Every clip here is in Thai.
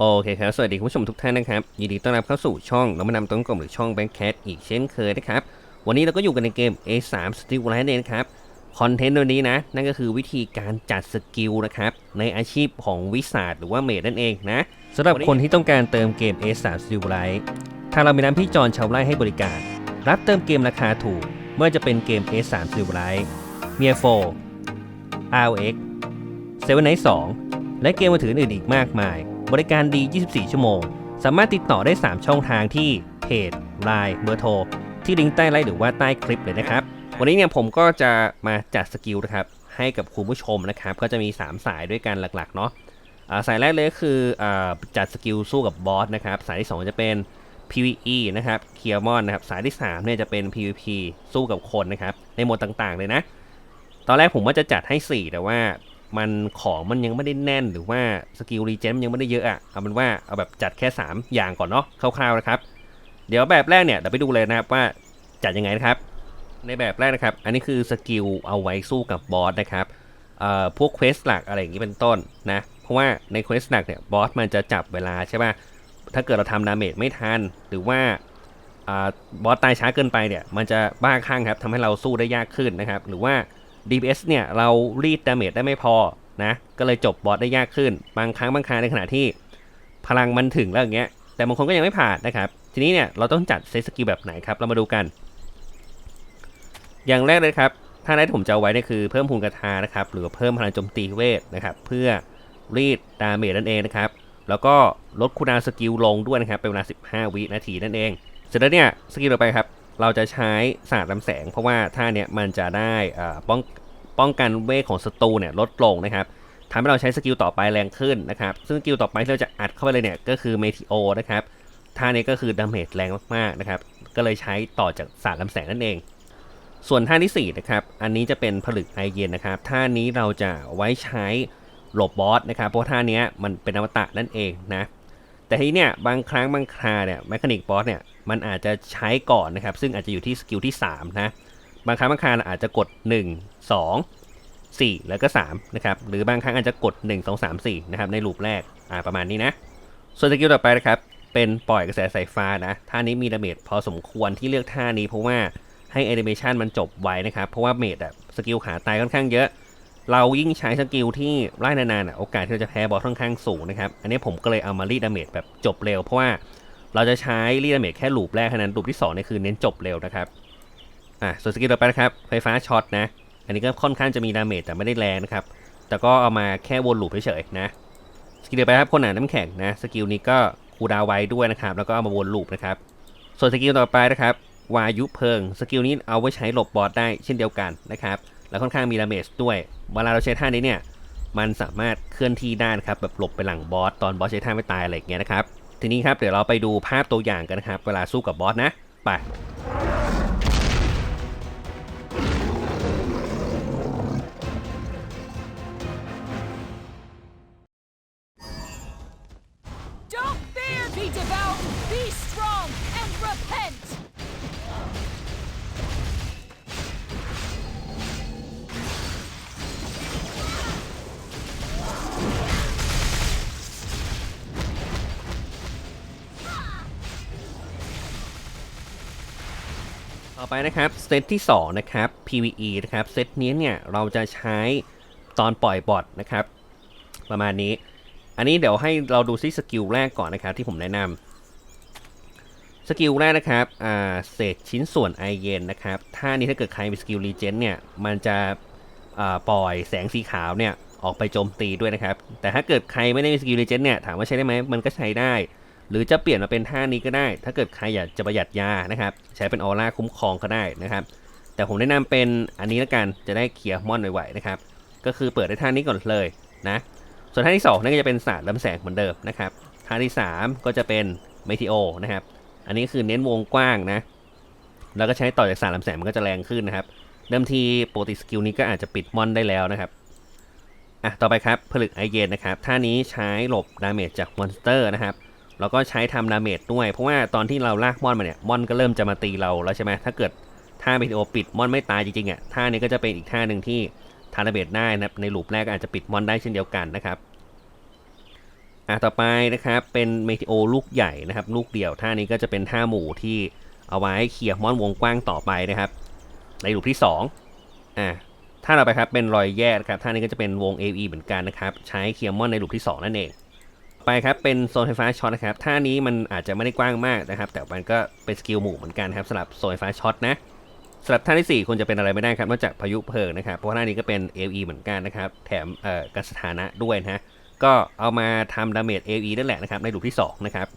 โอเคครับ สวัสดีคุณผู้ชมทุกท่านนะครับ ยินดีต้อนรับเข้าสู่ช่องน้ำมันำต้นกลมหรือช่อง Bank Cat อีกเช่นเคยนะครับ วันนี้เราก็อยู่กันในเกม A3 Steel l i g h t นะครับ คอนเทนต์วันนี้นะ นั่นก็คือวิธีการจัดสกิลนะครับ ในอาชีพของวิสาดหรือว่าเมดนั่นเองนะสำหรับคนที่ต้องการเติมเกม A3 Steel l i g h t ทางเรามีน้ำพี่จอนชาวไร่ให้บริการ รับเติมเกมราคาถูกไม่ว่าจะเป็นเกม A3 Steel l i g h t m i a 4 RX 7 Night 2และเกมมือถืออื่นอีกมากมาย บริการดี 24 ชั่วโมง สามารถติดต่อได้ 3 ช่องทางที่เพจ Line เบอร์โทร ที่ลิงก์ใต้ไลน์หรือว่าใต้คลิปเลยนะครับ วันนี้เนี่ยผมก็จะมาจัดสกิลนะครับ ให้กับคุณผู้ชมนะครับ ก็จะมี 3 สายด้วยกันหลักๆเนาะาสายแรกเลยก็คืออจัดสกิลสู้กับบอสนะครับ สายที่ 2 จะเป็น PVE นะครับเคียร์มอนนะครับ สายที่3เนี่ยจะเป็น PVP สู้กับคนนะครับ ในโหมดต่างๆเลยนะ ตอนแรกผมว่าจะจัดให้ 4 แต่ว่า มันของมันยังไม่ได้แน่นหรือว่าสกิลรีเจนมันยังไม่ได้เยอะอะเอาเป็นว่าเอาแบบจัดแค่ 3 อย่างก่อนเนาะคร่าวๆนะครับ เดี๋ยวแบบแรกเนี่ยเราไปดูเลยนะครับว่าจัดยังไงนะครับ ในแบบแรกนะครับ อันนี้คือสกิลเอาไว้สู้กับบอสนะครับเอ่อพวกเควสหลักอะไรอย่างนี้เป็นต้นนะ เพราะว่าในเควสหลักเนี่ยบอสมันจะจับเวลาใช่ป่ะ ถ้าเกิดเราทำดาเมจไม่ทัน หรือว่าอ่าบอสตายช้าเกินไปเนี่ย มันจะบ้าคลั่งครับทำให้เราสู้ได้ยากขึ้นนะครับ หรือว่า DPS เนี่ยเรารีดดาเมจได้ไม่พอนะก็เลยจบบอสได้ยากขึ้น บางครั้งบางคราในขณะที่พลังมันถึงแล้วอย่างเงี้ยแต่บางคนก็ยังไม่ผ่านนะครับ ทีนี้เนี่ยเราต้องจัดเซตสกิลแบบไหนครับ เรามาดูกัน อย่างแรกเลยครับ ถ้าได้ผมจะเอาไว้เนี่ยคือเพิ่มพูนกระทานะครับ หรือเพิ่มพลังโจมตีเวทนะครับ เพื่อรีดดาเมจนั่นเองนะครับ แล้วก็ลดคูลดาสกิลลงด้วยนะครับ เป็นเวลา 15 วินาทีนั่นเอง เสร็จแล้วเนี่ยสกิลต่อไปครับ เราจะใช้ศาสตร์ลำแสง เพราะว่าท่าเนี้ยมันจะได้อ่าป้อง ป้องกันเวทของศัตรูเนี่ยลดลงนะครับทำให้เราใช้สกิลต่อไปแรงขึ้นนะครับ ซึ่งสกิลต่อไปที่เราจะอัดเข้าไปเลยเนี่ยก็คือเมทิโอนะครับท่านี้ก็คือดาเมจแรงมากๆนะครับ ก็เลยใช้ต่อจากศาสตร์ลำแสงนั่นเอง ส่วนท่าที่4นะครับ อันนี้จะเป็นผลึกไอเย็นนะครับ ท่านี้เราจะไว้ใช้หลบบอสนะครับ เพราะท่านี้มันเป็นอมตะนั่นเองนะ แต่ทีเนี่ยบางครั้งบางคราเนี่ยแมคานิกบอสเนี่ยมันอาจจะใช้ก่อนนะครับ ซึ่งอาจจะอยู่ที่สกิลที่3นะ บางครั้งบางคราอาจจะกด 1 2 4 แล้วก็3นะครับหรือบางครั้งอาจจะกด 1 2 3 4นะครับในลูปแรกอ่าประมาณนี้นะ ส่วนสกิลต่อไปนะครับเป็นปล่อยกระแสสายฟ้านะท่านี้มีดาเมจพอสมควรที่เลือกท่านี้เพราะว่าให้แอนิเมชันมันจบไวนะครับ เพราะว่าเมจอะสกิลขาตายค่อนข้างเยอะ เรายิ่งใช้สกิลที่ไล่นานๆอะโอกาสที่เราจะแพ้บอสค่อนข้างสูงนะครับอันนี้ผมก็เลยเอามารีดดาเมจแบบจบเร็ว เพราะว่าเราจะใช้รีดดาเมจแค่ลูปแรกเท่านั้นลูปที่2เนี่ยคือเน้นจบเร็วนะครับ อะส่วนสกิลต่อไปนะครับ ไฟฟ้าช็อตนะ อันนี้ก็ค่อนข้างจะมีดาเมจแต่ไม่ได้แรงนะครับ แต่ก็เอามาแค่วนลูปเฉยๆนะ สกิลต่อไปครับคนหนาน้ำแข็งนะ สกิลนี้ก็คูดาวไว้ด้วยนะครับ แล้วก็เอามาวนลูปนะครับ ส่วนสกิลต่อไปนะครับ วายุเพลิง สกิลนี้เอาไว้ใช้หลบบอสได้เช่นเดียวกันนะครับ แล้วค่อนข้างมีดาเมจด้วย เวลาเราใช้ท่านี้เนี่ย มันสามารถเคลื่อนที่ได้นะครับ แบบหลบไปหลังบอสตอนบอสใช้ท่าไม่ตายอะไรอย่างเงี้ยนะครับ ทีนี้ครับเดี๋ยวเราไปดูภาพตัวอย่างกันนะครับ เวลาสู้กับบอสนะ ไป ต่อไปนะครับเซตที่ 2 นะครับ PVE นะครับเซตนี้เนี่ยเราจะใช้ตอนปล่อยบอทนะครับ ประมาณนี้ อันนี้เดี๋ยวให้เราดูซิสกิลแรกก่อนนะครับที่ผมแนะนำสกิลแรกนะครับอ่าเศษชิ้นส่วนไอเย็นนะครับถ้านี้ถ้าเกิดใครมีสกิลรีเจนเนี่ยมันจะอ่าปล่อยแสงสีขาวเนี่ยออกไปโจมตีด้วยนะครับ แต่ถ้าเกิดใครไม่ได้มีสกิลรีเจนเนี่ยถามว่าใช้ได้ไหมมันก็ใช้ได้ หรือจะเปลี่ยนมาเป็นท่านี้ก็ได้ ถ้าเกิดใครอยากจะประหยัดยานะครับ ใช้เป็นออร่าคุ้มครองก็ได้นะครับ แต่ผมแนะนำเป็นอันนี้ละกัน จะได้เคลียร์มอนไวๆนะครับ ก็คือเปิดได้ท่านี้ก่อนเลยนะ ส่วนท่าที่2นั่นก็จะเป็นศาสตร์ลำแสงเหมือนเดิมนะครับ ท่าที่ 3 ก็จะเป็นเมทิโอนะครับ อันนี้คือเน้นวงกว้างนะ แล้วก็ใช้ต่อจากศาสตร์ลำแสงมันก็จะแรงขึ้นนะครับ เดิมทีโปกติสกิลนี้ก็อาจจะปิดมอนได้แล้วนะครับอะต่อไปครับผลึกไอเย็นนะครับ ท่านี้ใช้หลบดาเมจจากมอนสเตอร์นะครับ แล้วก็ใช้ทำดาเมจด้วย เพราะว่าตอนที่เราลากมอนมาเนี่ยมอนก็เริ่มจะมาตีเราแล้วใช่ไหมถ้าเกิดท่าวิดีโอปิดมอนไม่ตายจริงๆอะท่านี้ก็จะเป็นอีกท่าหนึ่งที่ทำดาเมจได้นะครับในลูปแรกอาจจะปิดมอนได้เช่นเดียวกันนะครับอะต่อไปนะครับเป็นเมทิโอลูกใหญ่นะครับ ลูกเดียวท่านี้ก็จะเป็นท่าหมู่ที่เอาไว้เคลียร์มอนวงกว้างต่อไปนะครับ ในลูปที่2อะท่าเราไปครับเป็นรอยแยกครับท่านี้ก็จะเป็นวง AE เหมือนกันนะครับ ใช้เคลียร์มอนในลูปที่ 2 นั่นเอง ไปครับเป็นโซนไฟฟ้าช็อตนะครับท่านี้มันอาจจะไม่ได้กว้างมากนะครับ แต่มันก็เป็นสกิลหมู่เหมือนกันครับสำหรับโซนไฟฟ้าช็อตนะสำหรับท่าที่4ควรจะเป็นอะไรไม่ได้ครับนอกจากพายุเพลิงนะครับเพราะว่าท่านี้ก็เป็น AE เหมือนกันนะครับแถมเอ่อกันสถานะด้วยนะฮะก็เอามาทำดาเมจ AE นั่นแหละนะครับในลูปที่2นะครับ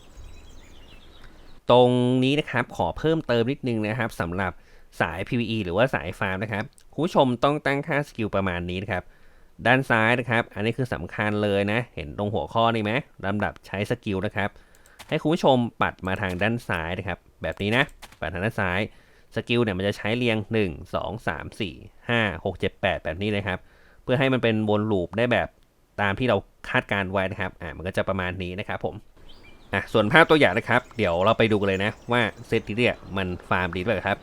ตรงนี้นะครับขอเพิ่มเติมนิดนึงนะครับสำหรับสาย PVE หรือว่าสายฟาร์มนะครับคุณผู้ชมต้องตั้งค่าสกิลประมาณนี้นะครับ ด้านซ้ายนะครับ อันนี้คือสำคัญเลยนะ เห็นตรงหัวข้อนี่ไหมลำดับใช้สกิลนะครับ ให้คุณผู้ชมปัดมาทางด้านซ้ายนะครับ แบบนี้นะ ปัดทางด้านซ้าย สกิลเนี่ยมันจะใช้เรียง 1 2 3 4 5 6 7 8 แบบนี้เลยครับ เพื่อให้มันเป็นวนลูปได้แบบตามที่เราคาดการไว้นะครับ อ่า มันก็จะประมาณนี้นะครับผม อะ ส่วนภาพตัวอย่างนะครับ เดี๋ยวเราไปดูกันเลยนะว่าเซตนี้เนี่ยมันฟาร์มดีหรือเปล่าครับ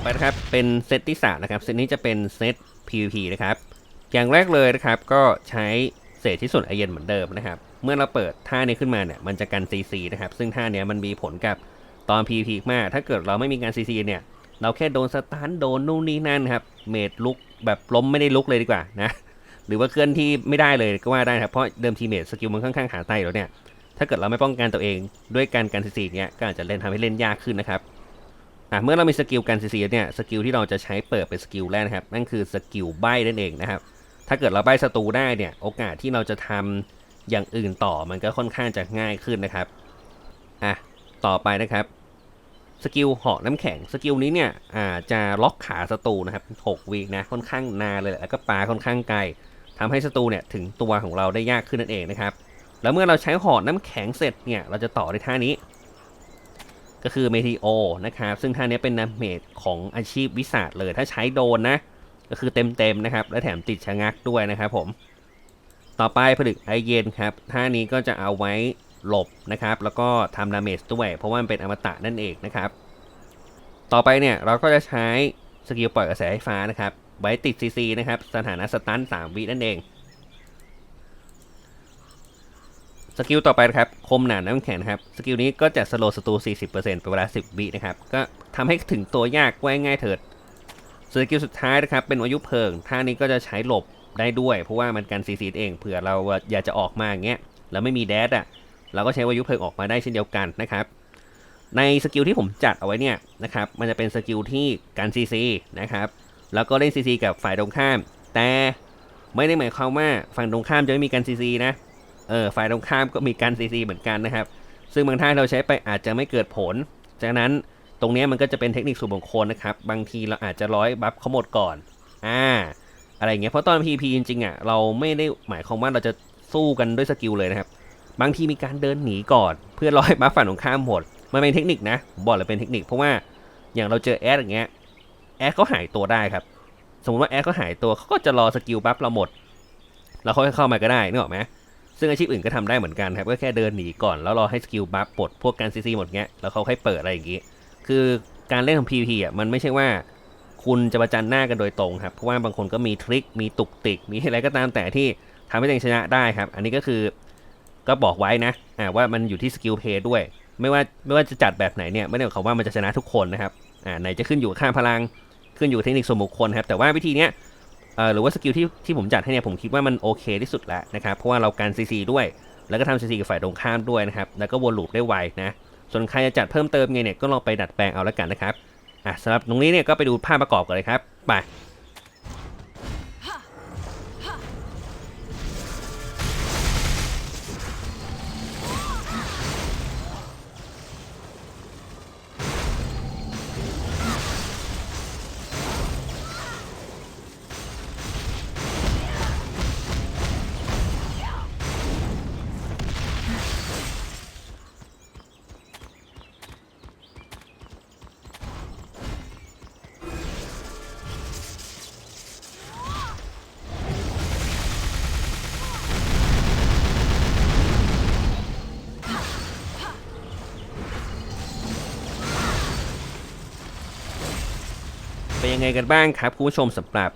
อไปนะครับเป็นเซตที่สามนะครับเซตนี้จะเป็นเซต PVP นะครับ อย่างแรกเลยนะครับก็ใช้เศษที่ส่วนไอเย็นเหมือนเดิมนะครับ เมื่อเราเปิดท่านี้ขึ้นมาเนี่ยมันจะกัน CC นะครับ ซึ่งท่าเนี้ยมันมีผลกับตอน PVP มาก ถ้าเกิดเราไม่มีการ CC เนี่ยเราแค่โดนสตันโดนนู่นนี่นั่นครับ เมดลุกแบบล้มไม่ได้ลุกเลยดีกว่านะหรือว่าเคลื่อนที่ไม่ได้เลยก็ว่าได้ครับเพราะเดิมทีเมดสกิลมันค่อนข้างขาไตแล้วเนี่ยถ้าเกิดเราไม่ป้องกันตัวเองด้วยการกัน CC เนี่ยก็อาจจะเล่นทำให้เล่นยากขึ้นนะครับ อะเมื่อเรามีสกิลการซีซีเนี่ยสกิลที่เราจะใช้เปิดเป็นสกิลแรกนะครับ นั่นคือสกิลใบนั่นเองนะครับ ถ้าเกิดเราใบศัตรูได้เนี่ยโอกาสที่เราจะทำอย่างอื่นต่อมันก็ค่อนข้างจะง่ายขึ้นนะครับอะต่อไปนะครับสกิลเหาะน้ำแข็งสกิลนี้เนี่ยอาจะล็อกขาศัตรูนะครับ6วีนะค่อนข้างนานเลยแล้วก็ปาค่อนข้างไกลทำให้ศัตรูเนี่ยถึงตัวของเราได้ยากขึ้นนั่นเองนะครับ แล้วเมื่อเราใช้หาะน้ำแข็งเสร็จเนี่ยเราจะต่อในท่านี้ ก็คือเมทิโอนะครับ ซึ่งท่านี้เป็นนาเมจของอาชีพวิสาดเลย ถ้าใช้โดนนะ ก็คือเต็มๆนะครับ และแถมติดชะงักด้วยนะครับผม ต่อไปผลึกไอเย็นครับท่านี้ก็จะเอาไว้หลบนะครับ แล้วก็ทำดาเมจด้วย เพราะว่ามันเป็นอมตะนั่นเองนะครับ ต่อไปเนี่ยเราก็จะใช้สกิลปล่อยกระแสไฟฟ้านะครับ ไว้ติดซีซีนะครับ สถานะสตัน3วินั่นเอง สกิลต่อไปนะครับ คมหนาน้ำแข็งครับ สกิลนี้ก็จะสโลศัตรู40%เป็นเวลา 10วินะครับ ก็ทำให้ถึงตัวยากไว้ง่ายเถิดสกิลสุดท้ายนะครับ เป็นวายุเพลิง ท่านี้ก็จะใช้หลบได้ด้วย เพราะว่ามันกันซีซีเอง เผื่อเราอยากจะออกมาอย่างเงี้ย แล้วไม่มีแดดอะ เราก็ใช้วายุเพลิงออกมาได้เช่นเดียวกันนะครับ ในสกิลที่ผมจัดเอาไว้เนี่ยนะครับ มันจะเป็นสกิลที่กันซีซีนะครับ แล้วก็เล่นซีซีกับฝ่ายตรงข้าม แต่ไม่ได้หมายความว่าฝั่งตรงข้ามจะไม่มีการซีซีนะ เออฝ่ายตรงข้ามก็มีการซีซีเหมือนกันนะครับ ซึ่งบางท่านเราใช้ไปอาจจะไม่เกิดผล จากนั้นตรงนี้มันก็จะเป็นเทคนิคส่วนบุคคลนะครับ บางทีเราอาจจะร้อยบัฟเขาหมดก่อน อ่า อะไรเงี้ย เพราะตอน PVP จริงๆอะ เราไม่ได้หมายความว่าเราจะสู้กันด้วยสกิลเลยนะครับ บางทีมีการเดินหนีก่อน เพื่อร้อยบัฟฝั่งตรงข้ามหมด มันเป็นเทคนิคนะ บอกเลยเป็นเทคนิค เพราะว่าอย่างเราเจอแอดอย่างเงี้ย แอดเขาหายตัวได้ครับ สมมติว่าแอดเขาหายตัวเขาก็จะรอสกิลบัฟเราหมด เราค่อยเข้ามาก็ได้นึกออกไหม ซึ่งอาชีพอื่นก็ทำได้เหมือนกันครับ ก็แค่เดินหนีก่อนแล้วรอให้สกิลบัฟปลดพวกการซีซีหมดเงี้ย แล้วเขาค่อยเปิดอะไรอย่างงี้ คือการเล่นของ PVP อะมันไม่ใช่ว่าคุณจะประจันหน้ากันโดยตรงครับ เพราะว่าบางคนก็มีทริค มีตุกติก มีอะไรก็ตามแต่ที่ทำให้ตัวเองชนะได้ครับ อันนี้ก็คือก็บอกไว้นะอ่าว่ามันอยู่ที่สกิลเพย์ด้วย ไม่ว่าไม่ว่าจะจัดแบบไหนเนี่ยไม่ได้หมายความว่ามันจะชนะทุกคนนะครับอ่าไหนจะขึ้นอยู่กับค่าพลัง ขึ้นอยู่กับเทคนิคส่วนบุคคลครับ แต่ว่าวิธีเนี้ย หรือว่าสกิลที่ที่ผมจัดให้เนี่ยผมคิดว่ามันโอเคที่สุดแล้วนะครับ เพราะว่าเราการซีซีด้วย แล้วก็ทำซีซีกับฝ่ายตรงข้ามด้วยนะครับ แล้วก็วนลูปได้ไวนะ ส่วนใครจะจัดเพิ่มเติมไงเนี่ยก็ลองไปดัดแปลงเอาแล้วกันนะครับ อะสำหรับตรงนี้เนี่ยก็ไปดูภาพประกอบกันเลยครับ ไป ยังไงกันบ้างครับคุณผู้ชมสำหรับ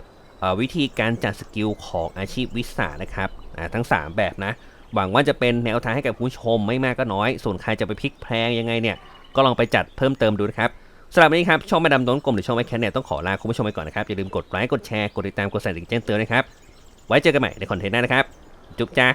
วิธีการจัดสกิลของอาชีพวิสานะครับทั้ง 3 แบบนะ หวังว่าจะเป็นแนวทางให้กับคุณผู้ชมไม่มากก็น้อย ส่วนใครจะไปพลิกแพลงยังไงเนี่ย ก็ลองไปจัดเพิ่มเติมดูนะครับสำหรับวันนี้ครับ ช่องมาดำโดนกลมหรือช่องไม่แคนเนี่ยต้องขอลาคุณผู้ชมไปก่อนนะครับ อย่าลืมกดไลค์กดแชร์กดติดตามกดสั่นสิงแจ้งเตือนนะครับ ไว้เจอกันใหม่ในคอนเทนต์หน้านะครับ จุ๊บจ้า